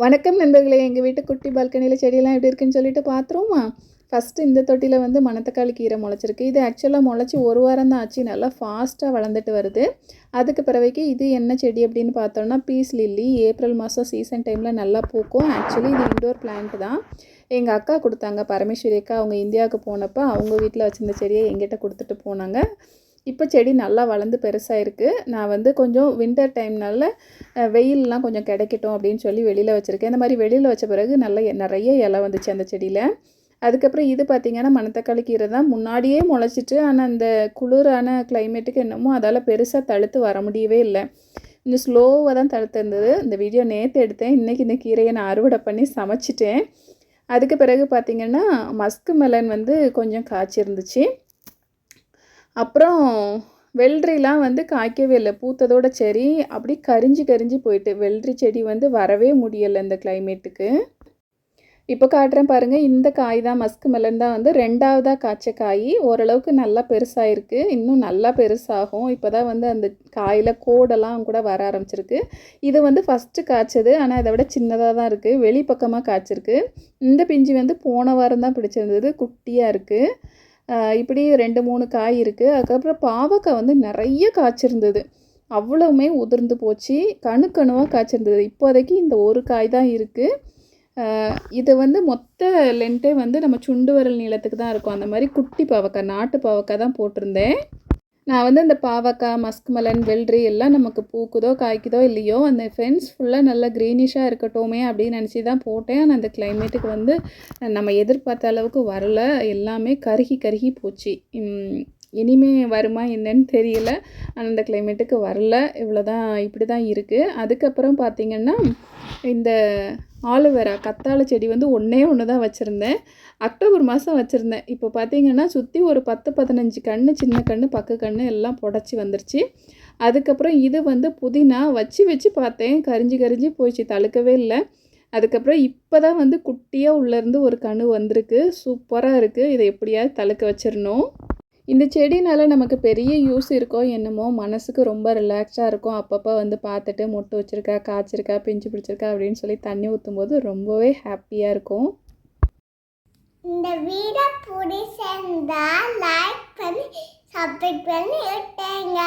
வணக்கம் நண்பர்களே எங்கள் வீட்டு குட்டி பால்கனியில் செடியெல்லாம் எப்படி இருக்குன்னு சொல்லிட்டு பார்த்துருவோமா ஃபஸ்ட்டு இந்த தொட்டியில் வந்து மணத்தக்காளி கீரை முளைச்சிருக்கு. இது ஆக்சுவலாக முளைச்சி ஒரு வாரம் தான் ஆச்சு. நல்லா ஃபாஸ்ட்டாக வளர்ந்துட்டு வருது. அதுக்கு பிறவைக்கு இது என்ன செடி அப்படின்னு பார்த்தோம்னா பீஸ் லில்லி ஏப்ரல் மாதம் சீசன் டைமில் நல்லா பூக்கும். ஆக்சுவலி இது இண்டோர் பிளான்ட் தான். எங்கள் அக்கா கொடுத்தாங்க பரமேஸ்வரி அக்கா அவங்க இந்தியாவுக்கு போனப்போ அவங்க வீட்டில் வச்சிருந்த செடியை எங்கிட்ட கொடுத்துட்டு போனாங்க. இப்போ செடி நல்லா வளர்ந்து பெருசாக இருக்குது நான் வந்து கொஞ்சம் வின்டர் டைம்னால வெயிலெலாம் வெயில்லாம் கொஞ்சம் கிடைக்கட்டும் அப்படின்னு சொல்லி வெளியில் வச்சுருக்கேன். இந்த மாதிரி வெளியில் வச்ச பிறகு நல்ல எ- நிறைய இலை வந்துச்சு அந்த செடியில். அதுக்கப்புறம் இது பார்த்திங்கன்னா மணத்தக்காளி கீரை தான். முன்னாடியே முளைச்சிட்டு ஆனால் அந்த குளிரான கிளைமேட்டுக்கு என்னமோ அதால் பெருசாக தழுத்து வர முடியவே இல்லை. கொஞ்சம் ஸ்லோவாக தான் தடுத்திருந்தது இந்த வீடியோ நேற்று எடுத்தேன். இன்றைக்கி இந்த கீரையை நான் அறுவடை பண்ணி சமைச்சிட்டேன். அதுக்கு பிறகு பார்த்திங்கன்னா மஸ்கு மெலன் வந்து கொஞ்சம் காய்ச்சிருந்துச்சு. அப்புறம் வெள்ளரிலாம் வந்து காய்க்கவே இல்லை. பூத்ததோட சரி அப்படி கரிஞ்சு கரிஞ்சு போயிட்டு வெள்ளரி செடி வந்து வரவே முடியலை இந்த கிளைமேட்டுக்கு இப்போ காட்டுறேன் பாருங்கள் இந்த காய் தான் மஸ்கு மெலன் தான் வந்து ரெண்டாவதாக காய்ச்ச காய். ஓரளவுக்கு நல்லா பெருசாயிருக்கு. இன்னும் நல்லா பெருசாகும். இப்போ தான் வந்து அந்த காயில் கோடெல்லாம் கூட வர ஆரம்பிச்சிருக்கு. இது வந்து ஃபஸ்ட்டு காய்ச்சது ஆனால் இதை விட சின்னதாக தான் இருக்குது வெளிப்பக்கமாக காய்ச்சிருக்கு. இந்த பிஞ்சு வந்து போன வாரம் தான் பிடிச்சிருந்தது. குட்டியாக இருக்குது இப்படி ரெண்டு மூணு காய் இருக்குது அதுக்கப்புறம் பாவக்காய் வந்து நிறைய காய்ச்சிருந்தது. அவ்வளவுமே உதிர்ந்து போச்சு. கணு கணுவாக காய்ச்சிருந்தது. இப்போதைக்கு இந்த ஒரு காய் தான் இருக்குது இது வந்து மொத்த லென்ட்டே வந்து நம்ம சுண்டு வரல் நீளத்துக்கு தான் இருக்கும். அந்த மாதிரி குட்டி பாவக்காய் நாட்டு பாவக்காய் தான் போட்டிருந்தேன். நான் வந்து இந்த பாவக்காய் மஸ்க் மலன் வெள்ளரி எல்லாம் நமக்கு பூக்குதோ காய்க்குதோ இல்லையோ அந்த ஃபென்ஸ் ஃபுல்லாக நல்லா க்ரீனிஷாக இருக்கட்டுமே அப்படின்னு நினச்சி தான் போட்டேன். ஆனால் அந்த கிளைமேட்டுக்கு வந்து நம்ம எதிர்பார்த்த அளவுக்கு வரல. எல்லாமே கருகி கருகி போச்சு. இனிமே வருமா என்னன்னு தெரியல. ஆனால் இந்த கிளைமேட்டுக்கு வரல. இவ்வளோ தான் இப்படி தான் இருக்குது அதுக்கப்புறம் பார்த்திங்கன்னா இந்த ஆலோவேரா கத்தாழை செடி வந்து ஒன்றே ஒன்று தான் வச்சுருந்தேன். அக்டோபர் மாதம் வச்சுருந்தேன். இப்போ பார்த்திங்கன்னா சுற்றி ஒரு பத்து பதினஞ்சு கன்று சின்ன கன்று பக்க கன்று எல்லாம் புடச்சி வந்துருச்சு. அதுக்கப்புறம் இது வந்து புதினா வச்சு வச்சு பார்த்தேன். கரிஞ்சு கரிஞ்சு போயிடுச்சு. தழுக்கவே இல்லை. அதுக்கப்புறம் இப்போ தான் வந்து குட்டியாக உள்ளேருந்து ஒரு கன்று வந்திருக்கு. சூப்பராக இருக்குது இதை எப்படியாவது தழுக்க வச்சிடணும். இந்த செடினால் நமக்கு பெரிய யூஸ் இருக்கோ என்னமோ மனசுக்கு ரொம்ப ரிலாக்ஸாக இருக்கும். அப்பப்போ வந்து பார்த்துட்டு மொட்டை வச்சுருக்கா காய்ச்சிருக்கா பிஞ்சு பிடிச்சிருக்கா அப்படின்னு சொல்லி தண்ணி ஊற்றும் போது ரொம்பவே ஹாப்பியாக இருக்கும். இந்த வீடியோ பிடிச்சிருந்தா லைக் பண்ணி சப்ஸ்கிரைப் பண்ணி விட்டேங்க